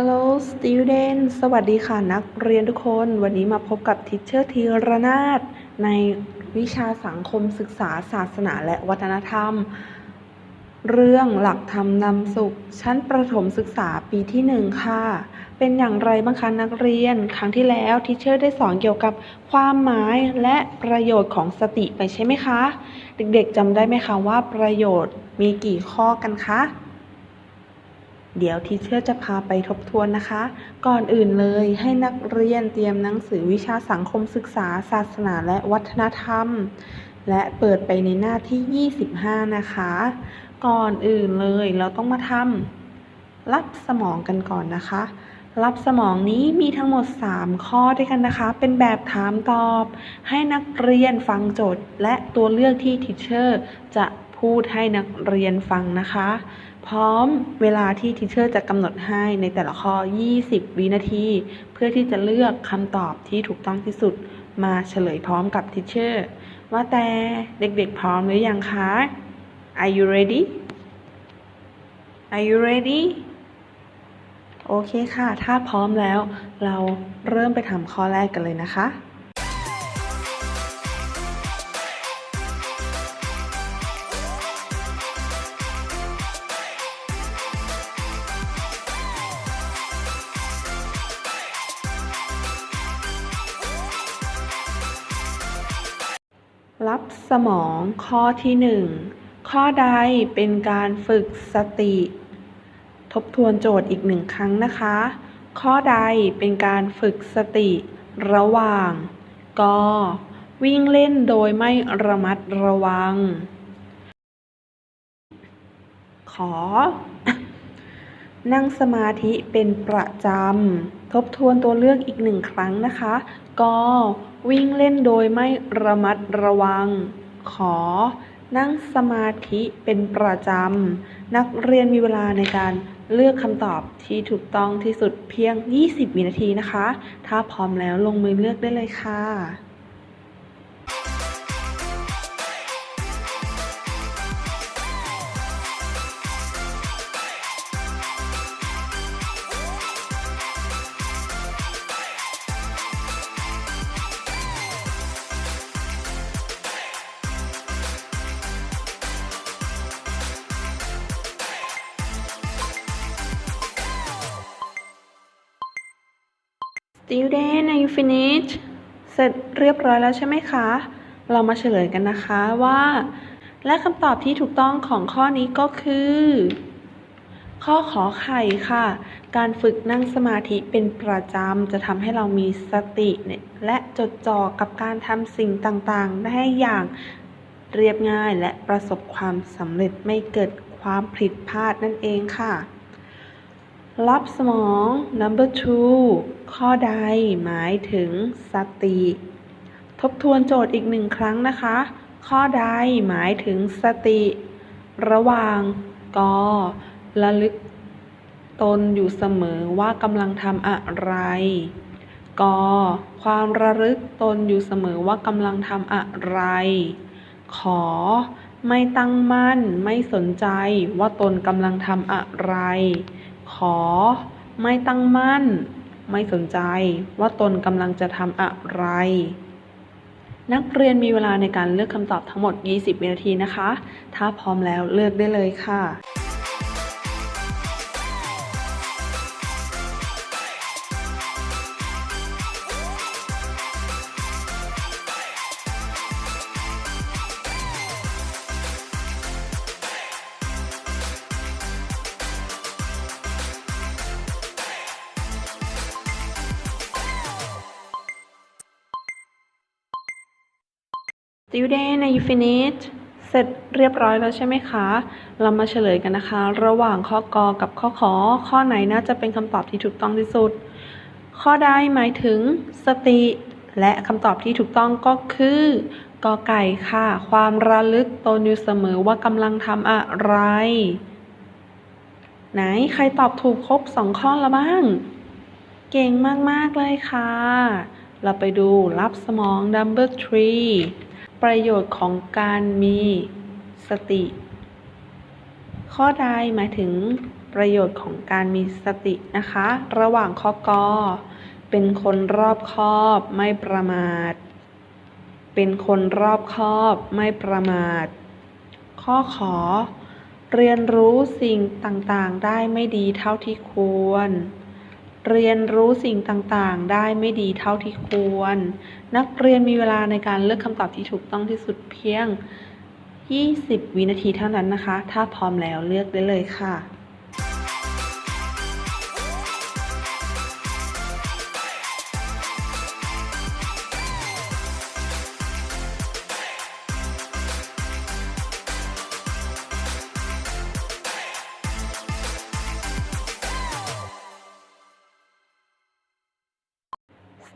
Hello student สวัสดีค่ะนักเรียนทุกคน วันนี้มาพบกับทิเชอร์ธีรนาถในวิชาสังคมศึกษาศาสนาและวัฒนธรรม เรื่องหลักธรรมนำสุข ชั้นประถมศึกษาปีที่หนึ่งค่ะ เป็นอย่างไรบ้างคะนักเรียน ครั้งที่แล้วทิเชอร์ได้สอนเกี่ยวกับความหมายและประโยชน์ของสติไปใช่ไหมคะ เด็กๆจำได้ไหมคะว่าประโยชน์มีกี่ข้อกันคะ เดี๋ยวทีเชอร์จะพาไปทบทวนนะคะ ก่อนอื่นเลยให้นักเรียนเตรียมหนังสือวิชาสังคมศึกษา ศาสนาและวัฒนธรรม และเปิดไปในหน้าที่ 25 นะคะ ก่อนอื่นเลยเราต้องมาทำรับสมองกันก่อนนะคะ รับสมองนี้มีทั้งหมด 3 ข้อด้วยกันนะคะ เป็นแบบถามตอบ ให้นักเรียนฟังโจทย์ และตัวเลือกที่ทิเชอร์จะพูดให้นักเรียนฟังนะคะ พร้อมเวลาที่ทิเชอร์จะกำหนดให้ในแต่ละข้อ 20 วินาที เพื่อที่จะเลือกคำตอบที่ถูกต้องที่สุด มาเฉลยพร้อมกับทิเชอร์ว่าแต่เด็กๆพร้อมหรือยังคะ Are you ready Are you ready โอเคค่ะ ถ้าพร้อมแล้ว เราเริ่มไปทำข้อแรกกันเลยนะคะ มองข้อที่หนึ่งข้อใดเป็นการฝึกสติ ทบทวนโจทย์อีกหนึ่งครั้งนะคะ ข้อใดเป็นการฝึกสติ ระหว่างกวิ่งเล่นโดยไม่ระมัดระวัง ขอ นั่งสมาธิเป็นประจำ ทบทวนตัวเลือกอีกหนึ่งครั้งนะคะ ก วิ่งเล่นโดยไม่ระมัดระวัง ขอนั่งสมาธิเป็นประจำ นักเรียนมีเวลาในการเลือกคำตอบที่ถูกต้องที่สุดเพียง 20 วินาทีนะคะ ถ้าพร้อมแล้วลงมือเลือกได้เลยค่ะ Student are you finished เสร็จเรียบร้อยแล้วใช่ไหมคะ เรามาเฉลยกันนะคะว่า และคำตอบที่ถูกต้องของข้อนี้ก็คือ ข้อขอไข่ค่ะ การฝึกนั่งสมาธิเป็นประจำจะทำให้เรามีสติเนี่ยและจดจ่อกับการทำสิ่งต่างๆ ได้อย่างเรียบง่ายและประสบความสำเร็จไม่เกิดความผิดพลาดนั่นเองค่ะ รับสมอง number two ข้อใดหมายถึงสติ ทบทวนโจทย์อีกหนึ่งครั้งนะคะ ข้อใดหมายถึงสติ ระหว่างกอระลึกตนอยู่เสมอว่ากำลังทำอะไร ก ความระลึกตนอยู่เสมอว่ากำลังทำอะไร ขอ ไม่ตั้งมั่น ไม่สนใจว่าตนกำลังทำอะไร ขอ ไม่ตั้งมั่น ไม่สนใจว่าตนกำลังจะทำอะไร นักเรียนมีเวลาในการเลือกคำตอบทั้งหมด 20 วินาทีนะคะ ถ้าพร้อมแล้วเลือกได้เลยค่ะ Student are you finished เสร็จเรียบร้อยแล้วใช่ไหมคะ เรามาเฉลยกันนะคะ ระหว่างข้อกอกับข้อขอ ข้อไหนน่าจะเป็นคำตอบที่ถูกต้องที่สุด ข้อใดหมายถึงสติ และคำตอบที่ถูกต้องก็คือกอไก่ค่ะ ความระลึกตนอยู่เสมอว่ากำลังทำอะไร ไหนใครตอบถูกครบสองข้อแล้วบ้าง เก่งมาก ๆ เลยค่ะ เราไปดูรับสมอง number three ประโยชน์ของการมีสติ ข้อใดหมายถึงประโยชน์ของการมีสตินะคะ ระหว่างข้อกอเป็นคนรอบคอบไม่ประมาท เป็นคนรอบคอบไม่ประมาท ข้อขอ เรียนรู้สิ่งต่างๆ ได้ไม่ดีเท่าที่ควร เรียนรู้สิ่งต่างๆ ได้ไม่ดีเท่าที่ควร นักเรียนมีเวลาในการเลือกคำตอบที่ถูกต้องที่สุดเพียง 20 วินาทีเท่านั้นนะคะ ถ้าพร้อมแล้วเลือกได้เลยค่ะ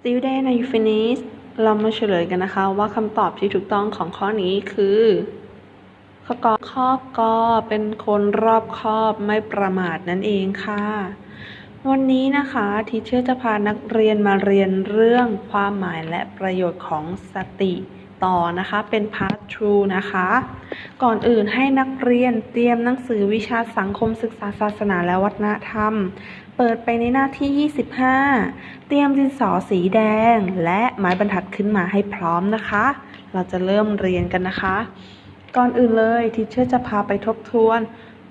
Student are you finished เรามาเฉลยกันนะคะว่าคำตอบที่ถูกต้องของข้อนี้คือข้อกอข้อกอเป็นคนรอบคอบไม่ประมาทนั่นเองค่ะ วันนี้นะคะทีเชอร์จะพานักเรียนมาเรียนเรื่องความหมายและประโยชน์ของสติ ต่อนะคะ เป็น part 2นะคะ ก่อนอื่นให้นักเรียนเตรียมหนังสือวิชาสังคมศึกษาศาสนาและวัฒนธรรม เปิดไปในหน้าที่ 25 เตรียมดินสอสีแดง และไม้บรรทัดขึ้นมาให้พร้อมนะคะ เราจะเริ่มเรียนกันนะคะ ก่อนอื่นเลยทีเชอร์จะพาไปทบทวน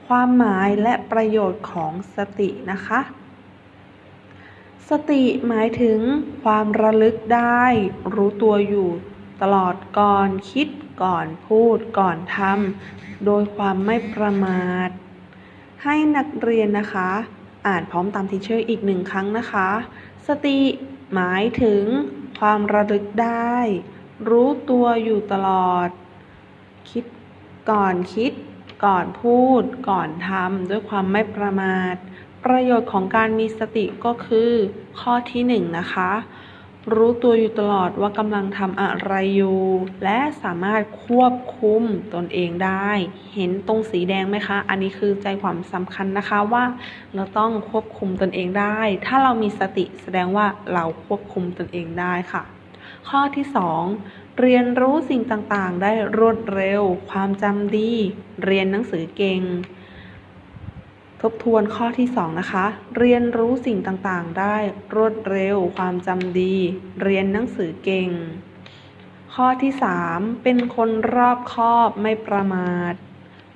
ความหมายและประโยชน์ของสตินะคะสติหมายถึงความระลึกได้ รู้ตัวอยู่ ตลอดก่อนคิดก่อนพูดก่อนทำโดยความไม่ประมาท ให้นักเรียนนะคะ อ่านพร้อมตามทีเชอร์อีกหนึ่งครั้งนะคะ สติหมายถึงความระลึกได้ รู้ตัวอยู่ตลอด คิดก่อนคิด ก่อนพูด ก่อนทำด้วยความไม่ประมาท ประโยชน์ของการมีสติก็คือ ข้อที่หนึ่งนะคะ รู้ตัวอยู่ตลอดว่ากำลังทำอะไรอยู่ และสามารถควบคุมตนเองได้ เห็นตรงสีแดงไหมคะ อันนี้คือใจความสำคัญนะคะว่า เราต้องควบคุมตนเองได้ ถ้าเรามีสติแสดงว่าเราควบคุมตนเองได้ค่ะ ข้อที่ 2 เรียนรู้สิ่งต่างๆ ได้รวดเร็ว ความจำดี เรียนหนังสือเก่ง ทบทวนข้อที่ 2 นะคะ เรียนรู้สิ่งต่างๆ ได้รวดเร็ว ความจำดี เรียนหนังสือเก่ง ข้อที่ 3 เป็นคนรอบคอบไม่ประมาท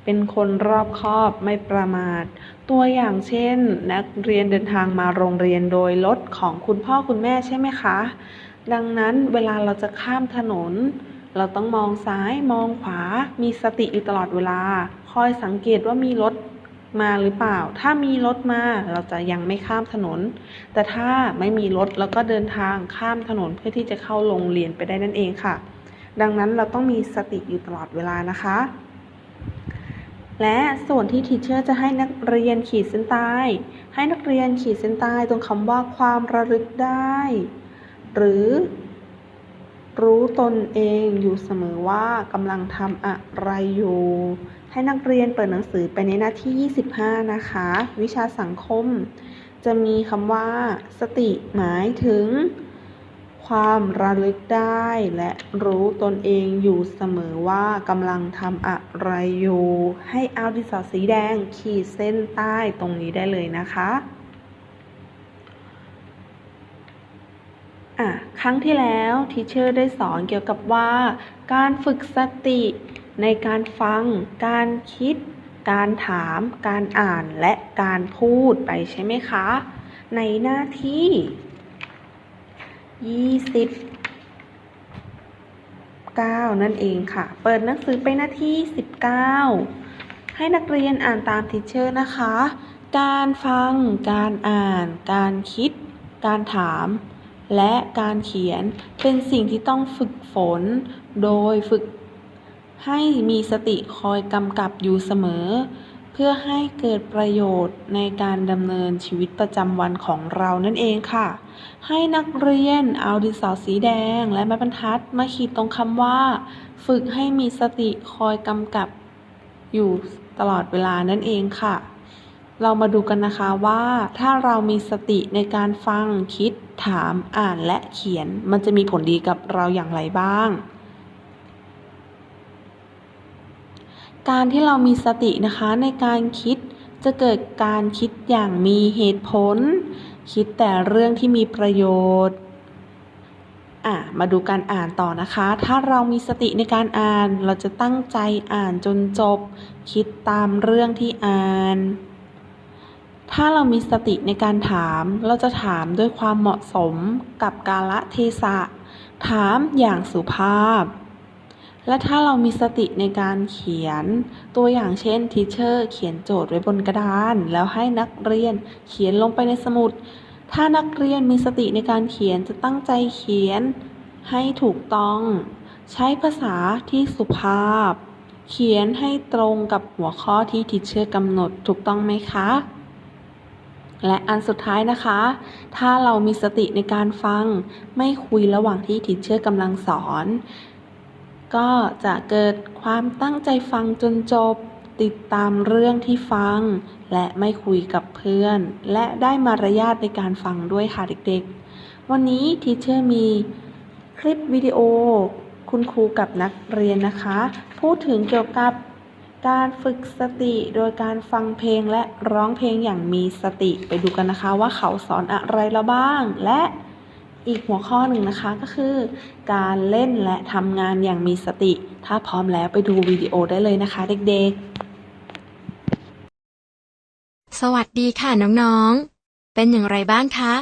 เป็นคนรอบคอบไม่ประมาท ตัวอย่างเช่น นักเรียนเดินทางมาโรงเรียนโดยรถของคุณพ่อคุณแม่ใช่ไหมคะ ดังนั้นเวลาเราจะข้ามถนนเราต้องมองซ้ายมองขวา มีสติอยู่ตลอดเวลา คอยสังเกตว่ามีรถ มาหรือเปล่า ถ้ามีรถมาเราจะยังไม่ข้ามถนน แต่ถ้าไม่มีรถเราก็เดินทางข้ามถนนเพื่อที่จะเข้าโรงเรียนไปได้นั่นเองค่ะ ดังนั้นเราต้องมีสติอยู่ตลอดเวลานะคะ และส่วนที่ทีเชอร์จะให้นักเรียนขีดเส้นใต้ ให้นักเรียนขีดเส้นใต้ตรงคำว่าความระลึกได้ หรือรู้ตนเองอยู่เสมอว่ากำลังทำอะไรอยู่ ให้นักเรียนเปิดหนังสือไปในหน้าที่ 25 นะคะ วิชาสังคม จะมีคำว่า สติหมายถึง ความระลึกได้ และรู้ตนเองอยู่เสมอว่ากำลังทำอะไรอยู่ ให้เอาดินสอสีแดงขีดเส้นใต้ตรงนี้ได้เลยนะคะอะครั้งที่แล้วทีเชอร์ได้สอนเกี่ยวกับว่า การฝึกสติ ในการฟัง การคิด การถาม การอ่านและการพูดไปใช่ไหมคะ ในหน้าที่ 29 นั่นเองค่ะ เปิดหนังสือไปหน้าที่ 19 ให้นักเรียนอ่านตามทีเชอร์นะคะ การฟัง การอ่าน การคิด การถามและการเขียนเป็นสิ่งที่ต้องฝึกฝน โดยฝึก ให้มีสติคอยกำกับอยู่เสมอ เพื่อให้เกิดประโยชน์ในการดำเนินชีวิตประจำวันของเรานั่นเองค่ะ ให้นักเรียนเอาดินสอสีแดงและไม้บรรทัดมาขีดตรงคำว่า ฝึกให้มีสติคอยกำกับอยู่ตลอดเวลานั่นเองค่ะ เรามาดูกันนะคะว่าถ้าเรามีสติในการฟังคิด ถามอ่านและเขียน มันจะมีผลดีกับเราอย่างไรบ้าง การที่เรามีสตินะคะในการคิดจะเกิดการคิดอย่างมีเหตุผล คิดแต่เรื่องที่มีประโยชน์อะมาดูการอ่านต่อนะคะ ถ้าเรามีสติในการอ่าน เราจะตั้งใจอ่านจนจบ คิดตามเรื่องที่อ่าน ถ้าเรามีสติในการถาม เราจะถามด้วยความเหมาะสมกับกาลเทศะ ถามอย่างสุภาพ และถ้าเรามีสติในการเขียน ตัวอย่างเช่นทีเชอร์เขียนโจทย์ไว้บนกระดาน แล้วให้นักเรียนเขียนลงไปในสมุด ถ้านักเรียนมีสติในการเขียนจะตั้งใจเขียนให้ถูกต้อง ใช้ภาษาที่สุภาพ เขียนให้ตรงกับหัวข้อที่ทีเชอร์กำหนดถูกต้องไหมคะและอันสุดท้ายนะคะ ถ้าเรามีสติในการฟัง ไม่คุยระหว่างที่ทีเชอร์กำลังสอน ก็จะเกิดความตั้งใจฟังจนจบ ติดตามเรื่องที่ฟัง และไม่คุยกับเพื่อน และได้มารยาทในการฟังด้วยค่ะเด็กๆ วันนี้ทีเชอร์มีคลิปวิดีโอ คุณครูกับนักเรียนนะคะ พูดถึงเกี่ยวกับการฝึกสติโดยการฟังเพลงและร้องเพลงอย่างมีสติไปดูกันนะคะว่าเขาสอนอะไรเราบ้างและ อีกหัวข้อหนึ่งนะคะก็คือ การเล่นและทำงานอย่างมีสติ ถ้าพร้อมแล้วไปดูวิดีโอได้เลยนะคะเด็กๆ สวัสดีค่ะน้องๆ เป็นอย่างไรบ้างคะ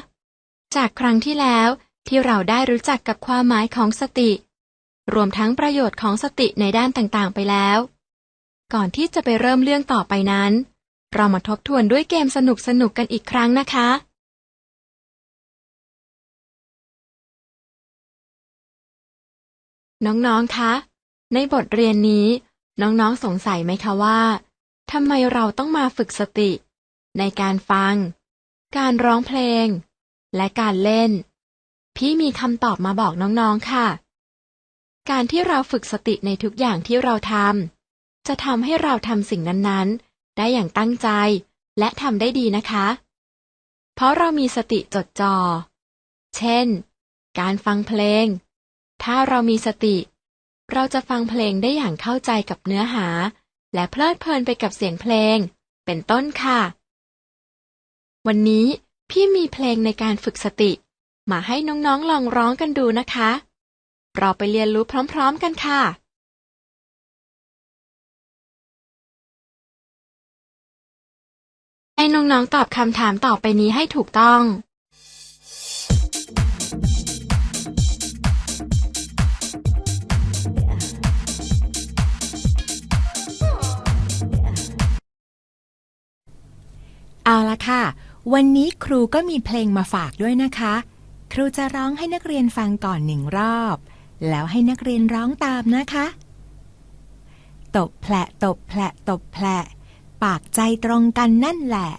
จากครั้งที่แล้วที่เราได้รู้จักกับความหมายของสติ รวมทั้งประโยชน์ของสติในด้านต่างๆ ไปแล้ว ก่อนที่จะไปเริ่มเรื่องต่อไปนั้น เรามาทบทวนด้วยเกมสนุกๆกันอีกครั้งนะคะ น้องๆ คะ ในบทเรียนนี้ น้องๆ สงสัยไหมคะว่า ทำไมเราต้องมาฝึกสติ ในการฟัง การร้องเพลง และการเล่น พี่มีคำตอบมาบอกน้องๆ ค่ะ การที่เราฝึกสติในทุกอย่างที่เราทำ จะทำให้เราทำสิ่งนั้นๆ ได้อย่างตั้งใจ และทำได้ดีนะคะ เพราะเรามีสติจดจอ่อ เช่น การฟังเพลง ถ้าเรามีสติ เราจะฟังเพลงได้อย่างเข้าใจกับเนื้อหา และเพลิดเพลินไปกับเสียงเพลง เป็นต้นค่ะ วันนี้พี่มีเพลงในการฝึกสติ มาให้น้องๆลองร้องกันดูนะคะ เราไปเรียนรู้พร้อมๆกันค่ะให้น้องๆตอบคำถามต่อไปนี้ให้ถูกต้อง เอาละค่ะ วันนี้ครูก็มีเพลงมาฝากด้วยนะคะ ครูจะร้องให้นักเรียนฟังก่อนหนึ่งรอบ แล้วให้นักเรียนร้องตามนะคะ ตบแผละตบแผละตบแผละปากใจตรงกันนั่นแหละ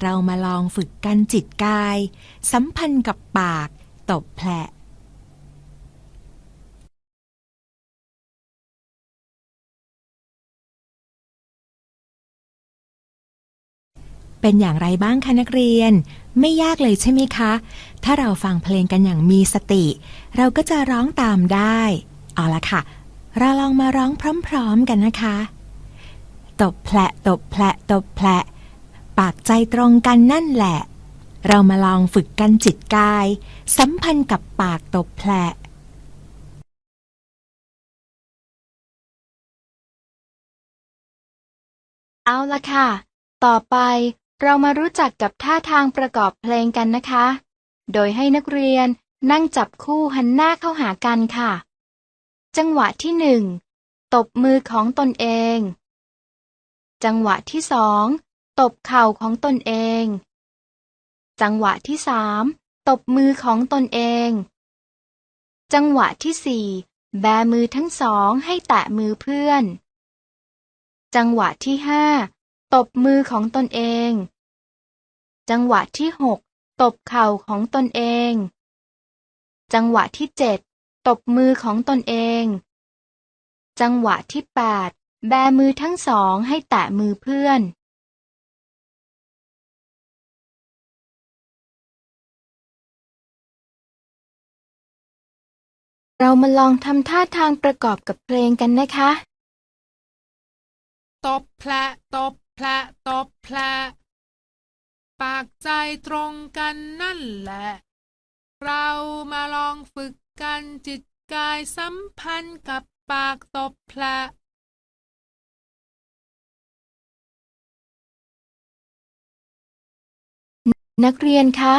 เรามาลองฝึกกันจิตกาย สัมพันธ์กับปาก ตบแผล เป็นอย่างไรบ้างคะนักเรียน ไม่ยากเลยใช่ไหมคะ ถ้าเราฟังเพลงกันอย่างมีสติ เราก็จะร้องตามได้ เอาละค่ะ เราลองมาร้องพร้อมๆกันนะคะ ตบแผละตบแผละตบแผละ ปากใจตรงกันนั่นแหละ เรามาลองฝึกกันจิตกาย สัมพันธ์กับปากตบแผละเอาละค่ะ ต่อไป เรามารู้จักกับท่าทางประกอบเพลงกันนะคะ โดยให้นักเรียนนั่งจับคู่หันหน้าเข้าหากันค่ะ จังหวะที่หนึ่งตบมือของตนเอง จังหวะที่สองตบเข่าของตนเอง จังหวะที่สามตบมือของตนเอง จังหวะที่สี่แบมือทั้งสองให้แตะมือเพื่อน จังหวะที่ห้าตบมือของตนเอง จังหวะที่หกตบเข่าของตนเอง จังหวะที่เจ็ดตบมือของตนเอง จังหวะที่แปดแบมือทั้งสองให้แตะมือเพื่อน เรามาลองทำท่าทางประกอบกับเพลงกันนะคะ ตบแผละตบแผละตบแผละ ปากใจตรงกันนั่นแหละ เรามาลองฝึกกันจิตกายสัมพันธ์กับปากตบแผลนักเรียนคะ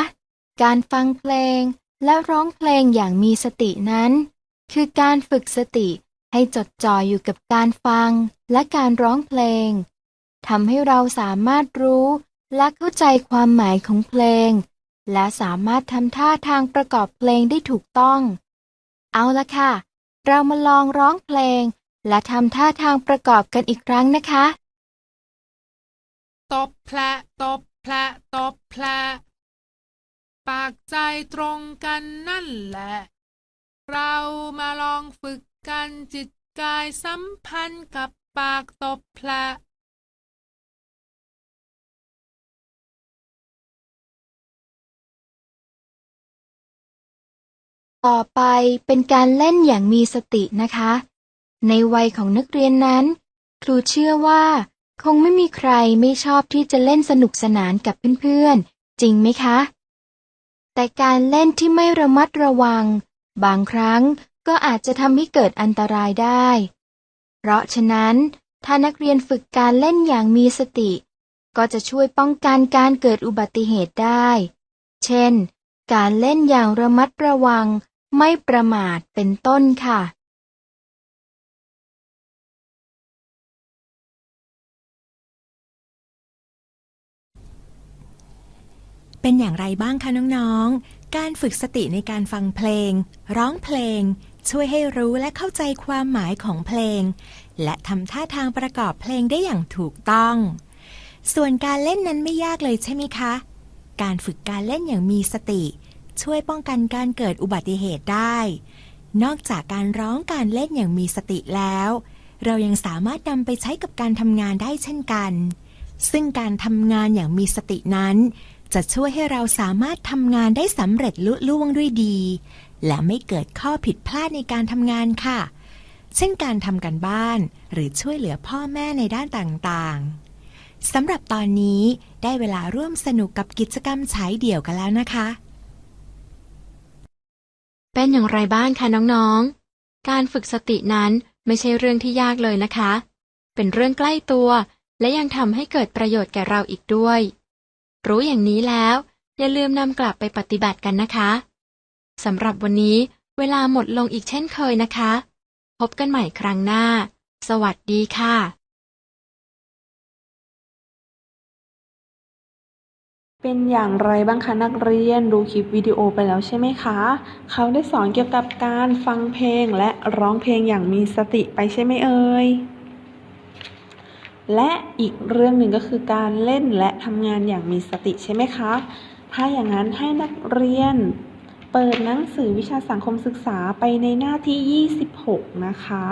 การฟังเพลงและร้องเพลงอย่างมีสตินั้น คือการฝึกสติให้จดจ่ออยู่กับการฟังและการร้องเพลงทำให้เราสามารถรู้ และเข้าใจความหมายของเพลง และสามารถทำท่าทางประกอบเพลงได้ถูกต้อง เอาละค่ะ เรามาลองร้องเพลง และทำท่าทางประกอบกันอีกครั้งนะคะ ตบแผลตบแผลตบแผลปากใจตรงกันนั่นแหละ เรามาลองฝึกกันจิตกายสัมพันธ์กับปากตบแผล ต่อไปเป็นการเล่นอย่างมีสตินะคะ ในวัยของนักเรียนนั้น ครูเชื่อว่า คงไม่มีใครไม่ชอบที่จะเล่นสนุกสนานกับเพื่อนๆ จริงไหมคะ แต่การเล่นที่ไม่ระมัดระวัง บางครั้งก็อาจจะทำให้เกิดอันตรายได้ เพราะฉะนั้น ถ้านักเรียนฝึกการเล่นอย่างมีสติ ก็จะช่วยป้องกันการเกิดอุบัติเหตุได้ เช่น การเล่นอย่างระมัดระวัง ไม่ประมาทเป็นต้นค่ะเป็นอย่างไรบ้างคะน้องๆ การฝึกสติในการฟังเพลง ร้องเพลง ช่วยให้รู้และเข้าใจความหมายของเพลง และทำท่าทางประกอบเพลงได้อย่างถูกต้อง ส่วนการเล่นนั้นไม่ยากเลยใช่ไหมคะ การฝึกการเล่นอย่างมีสติ ช่วยป้องกันการเกิดอุบัติเหตุได้ นอกจากการร้องการเล่นอย่างมีสติแล้ว เรายังสามารถนำไปใช้กับการทำงานได้เช่นกัน ซึ่งการทำงานอย่างมีสตินั้น จะช่วยให้เราสามารถทำงานได้สำเร็จลุล่วงด้วยดี และไม่เกิดข้อผิดพลาดในการทำงานค่ะ เช่นการทำการบ้านหรือช่วยเหลือพ่อแม่ในด้านต่างๆสำหรับตอนนี้ได้เวลาร่วมสนุกกับกิจกรรมฉายเดี่ยวกันแล้วนะคะ เป็นอย่างไรบ้างคะน้องๆ การฝึกสตินั้นไม่ใช่เรื่องที่ยากเลยนะคะ เป็นเรื่องใกล้ตัว และยังทำให้เกิดประโยชน์แก่เราอีกด้วย รู้อย่างนี้แล้ว อย่าลืมนำกลับไปปฏิบัติกันนะคะสำหรับวันนี้เวลาหมดลงอีกเช่นเคยนะคะ พบกันใหม่ครั้งหน้า สวัสดีค่ะ เป็นอย่างไรบ้างคะนักเรียนดูคลิปวิดีโอไปแล้วใช่ไหมคะ เขาได้สอนเกี่ยวกับการฟังเพลงและร้องเพลงอย่างมีสติไปใช่ไหมเอ่ยและอีกเรื่องหนึ่งก็คือการเล่นและทำงานอย่างมีสติใช่ไหมคะ ถ้าอย่างนั้นให้นักเรียน เปิดหนังสือวิชาสังคมศึกษาไปในหน้าที่ 26 นะคะ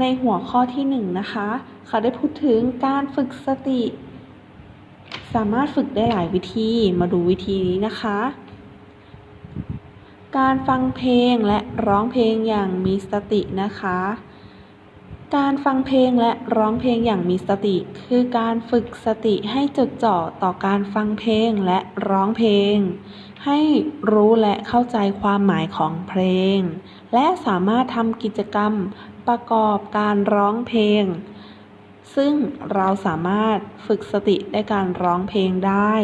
ในหัวข้อที่ 1 นะคะ เขาได้พูดถึงการฝึกสติ สามารถฝึกได้หลายวิธีมาดูวิธีนี้นะคะ การฟังเพลงและร้องเพลงอย่างมีสตินะคะ การฟังเพลงและร้องเพลงอย่างมีสติ คือการฝึกสติให้จดจ่อต่อการฟังเพลงและร้องเพลง ให้รู้และเข้าใจความหมายของเพลง และสามารถทำกิจกรรมประกอบการร้องเพลง ซึ่งเราสามารถฝึกสติในการร้องเพลงได้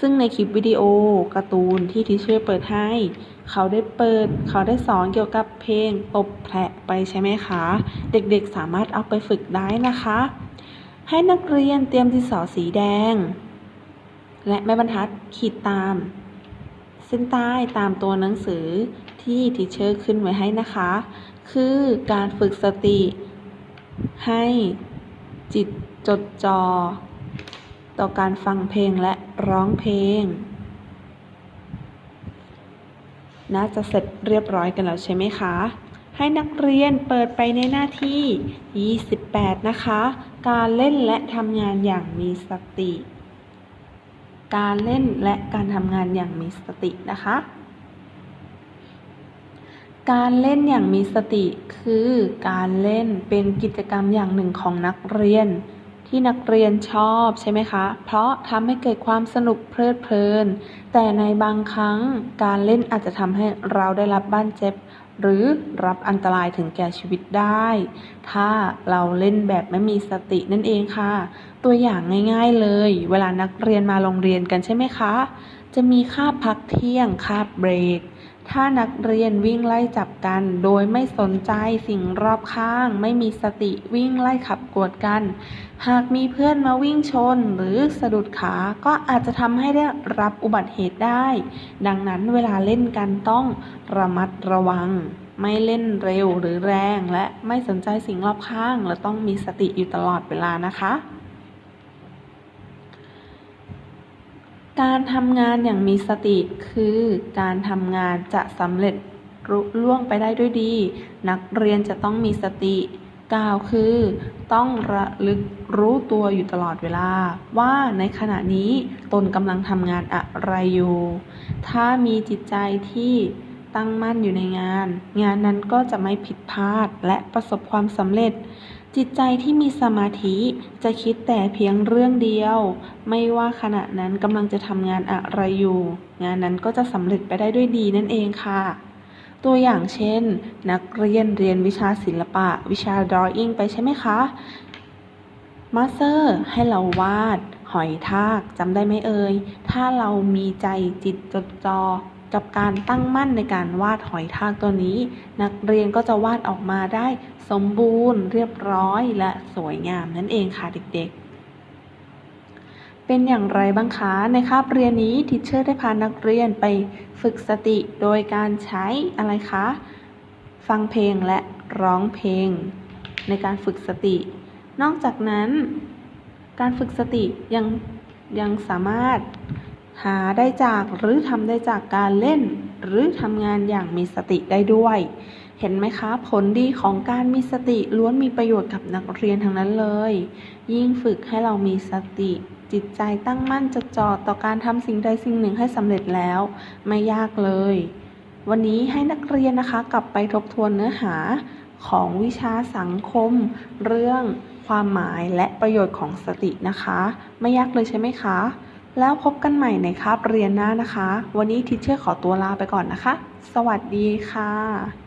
ซึ่งในคลิปวิดีโอการ์ตูนที่ทีเชอร์เปิดให้ เขาได้เปิด เขาได้สอนเกี่ยวกับเพลงตบแผะไปใช่ไหมคะ เด็กๆสามารถเอาไปฝึกได้นะคะ ให้นักเรียนเตรียมดินสอสีแดง และแม่บรรทัดขีดตาม เส้นใต้ตามตัวหนังสือที่ทีเชอร์ขึ้นไว้ให้นะคะ คือการฝึกสติให้ จิตจดจอ่อต่อการฟังเพลงและร้องเพลง น่าจะเสร็จเรียบร้อยกันแล้วใช่ไหมคะ ให้นักเรียนเปิดไปในหน้าที่ 28 นะคะ การเล่นและทำงานอย่างมีสติ การเล่นและการทำงานอย่างมีสตินะคะ การเล่นอย่างมีสติคือการเล่นเป็นกิจกรรมอย่างหนึ่งของนักเรียน ที่นักเรียนชอบใช่ไหมคะ เพราะทำให้เกิดความสนุกเพลิดเพลิน แต่ในบางครั้งการเล่นอาจจะทำให้เราได้รับบาดเจ็บ หรือรับอันตรายถึงแก่ชีวิตได้ ถ้าเราเล่นแบบไม่มีสตินั่นเองค่ะ ตัวอย่างง่ายๆเลย เวลานักเรียนมาโรงเรียนกันใช่ไหมคะ จะมีคาบพักเที่ยงคาบเบรก ถ้านักเรียนวิ่งไล่จับกัน โดยไม่สนใจสิ่งรอบข้าง ไม่มีสติวิ่งไล่ขับกวดกัน หากมีเพื่อนมาวิ่งชนหรือสะดุดขาก็อาจจะทำให้ได้รับอุบัติเหตุได้ ดังนั้นเวลาเล่นกันต้องระมัดระวัง ไม่เล่นเร็วหรือแรง และไม่สนใจสิ่งรอบข้าง และต้องมีสติอยู่ตลอดเวลานะคะ การทำงานอย่างมีสติคือการทำงานจะสำเร็จรุล่วงไปได้ด้วยดี นักเรียนจะต้องมีสติกล่าวคือ ต้องระลึกรู้ตัวอยู่ตลอดเวลา ว่าในขณะนี้ตนกำลังทำงานอะไรอยู่ ถ้ามีจิตใจที่ตั้งมั่นอยู่ในงาน งานนั้นก็จะไม่ผิดพลาดและประสบความสำเร็จ จิตใจที่มีสมาธิจะคิดแต่เพียงเรื่องเดียว ไม่ว่าขณะนั้นกำลังจะทำงานอะไรอยู่ งานนั้นก็จะสำเร็จไปได้ด้วยดีนั่นเองค่ะ ตัวอย่างเช่น นักเรียนเรียนวิชาศิลปะ วิชา drawing ไปใช่ไหมคะมาสเตอร์ให้เราวาด หอยทากจำได้ไหมเอ่ย ถ้าเรามีใจจิตจดจอ กับการตั้งมั่นในการวาดหอยทากตัวนี้ นักเรียนก็จะวาดออกมาได้สมบูรณ์ เรียบร้อยและสวยงามนั่นเองค่ะเด็กๆ เป็นอย่างไรบ้างคะในคาบเรียนนี้ทิเชอร์ได้พานักเรียนไปฝึกสติโดยการใช้อะไรคะฟังเพลงและร้องเพลง ในการฝึกสติ นอกจากนั้น การฝึกสติยังยังสามารถ หาได้จากหรือทำได้จากการเล่น หรือทำงานอย่างมีสติได้ด้วย เห็นไหมคะ ผลดีของการมีสติล้วนมีประโยชน์กับนักเรียนทั้งนั้นเลย ยิ่งฝึกให้เรามีสติ จิตใจตั้งมั่นจดจ่อต่อการทำสิ่งใดสิ่งหนึ่งให้สำเร็จแล้ว ไม่ยากเลย วันนี้ให้นักเรียนนะคะ กลับไปทบทวนเนื้อหาของวิชาสังคม เรื่องความหมายและประโยชน์ของสตินะคะ ไม่ยากเลยใช่ไหมคะ แล้วพบกันใหม่ในคาบเรียนหน้านะคะ วันนี้ทิเชอร์ขอตัวลาไปก่อนนะคะ สวัสดีค่ะ